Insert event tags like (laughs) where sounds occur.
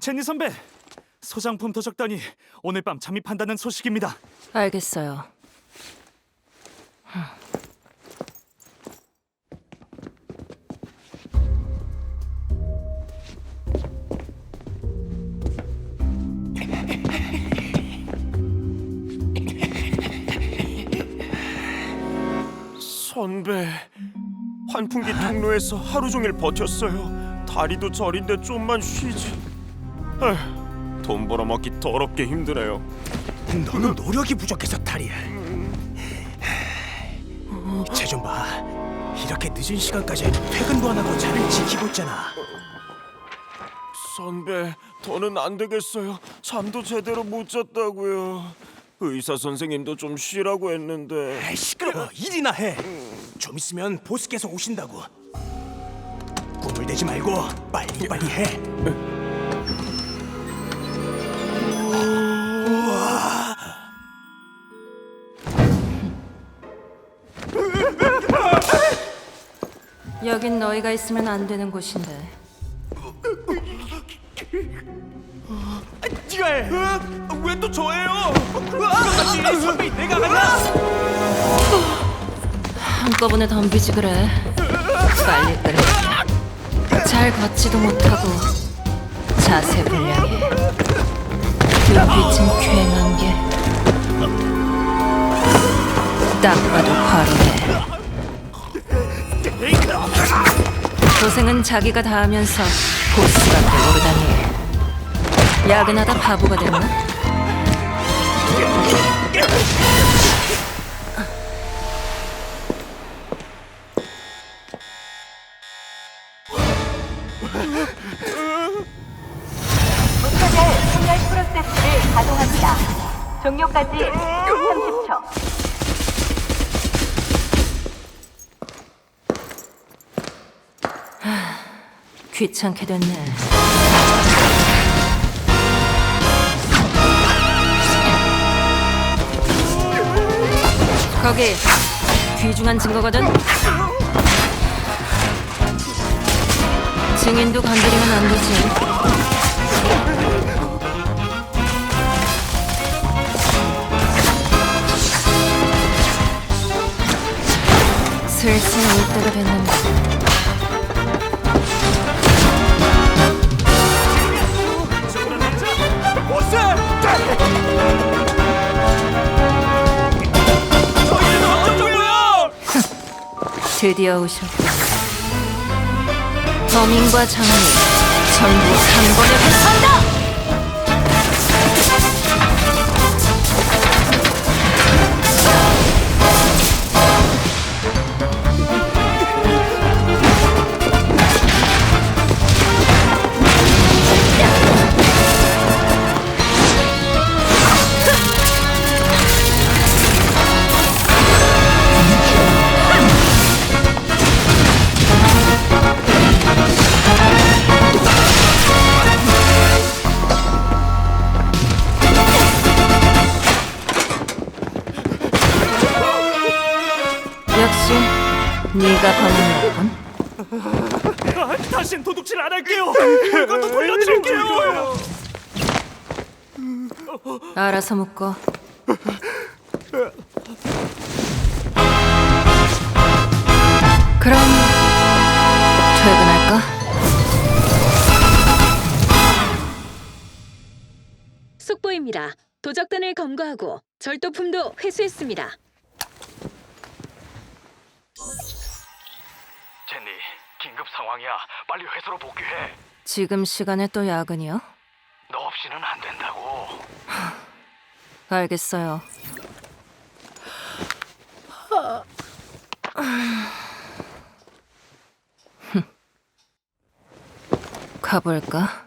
제니 선배, 소장품 도적단이 오늘 밤 잠입한다는 소식입니다. 알겠어요. 선배 환풍기 통로에서 하루 종일 버텼어요. 다리도 저린데 좀만 쉬지. 에휴, 돈 벌어먹기 더럽게 힘드네요. 너는 노력이 부족해서 탈이야. 쟤좀 봐. 이렇게 늦은 시간까지 퇴근도 안 하고 자리를 지키고 있잖아. 선배, 더는 안 되겠어요. 잠도 제대로 못 잤다고요. 의사 선생님도 좀 쉬라고 했는데. 에이, 시끄러워. 일이나 해. 좀 있으면 보스께서 오신다고. 꿈을 대지 말고 빨리 빨리 해. 여긴 너희가 있으면 안 되는 곳인데. 해. 왜또 저예요? 선배 내가 하나? 한꺼번에 덤비지 그래. 빨리 그래. 잘 걷지도 못하고 자세 불량해. 눈빛은 쾌행한 게. 딱 봐도 화려해. 고생은 자기가 다 하면서 보스밖에 모르다니. 야근하다 바보가 됐나? 종료까지 30초. 귀찮게 됐네. 거기 귀중한 증거거든. 증인도 건드리면 안 되지. 됐는데. 드디어 오셨군. 범인과 장미 전부 한 번에 회수한다. 역시 네가 범인이었군. 아, (laughs) 다신 도둑질 안 할게요. 이것도 돌려드릴게요. 알아서 묶어. 그럼 퇴근할까? 속보입니다. 도적단을 검거하고 절도품도 회수했습니다. 제니, 긴급 상황이야. 빨리 회사로 복귀해. 지금 시간에 또 야근이요? 너 없이는 안 된다고. 알겠어요. 가볼까?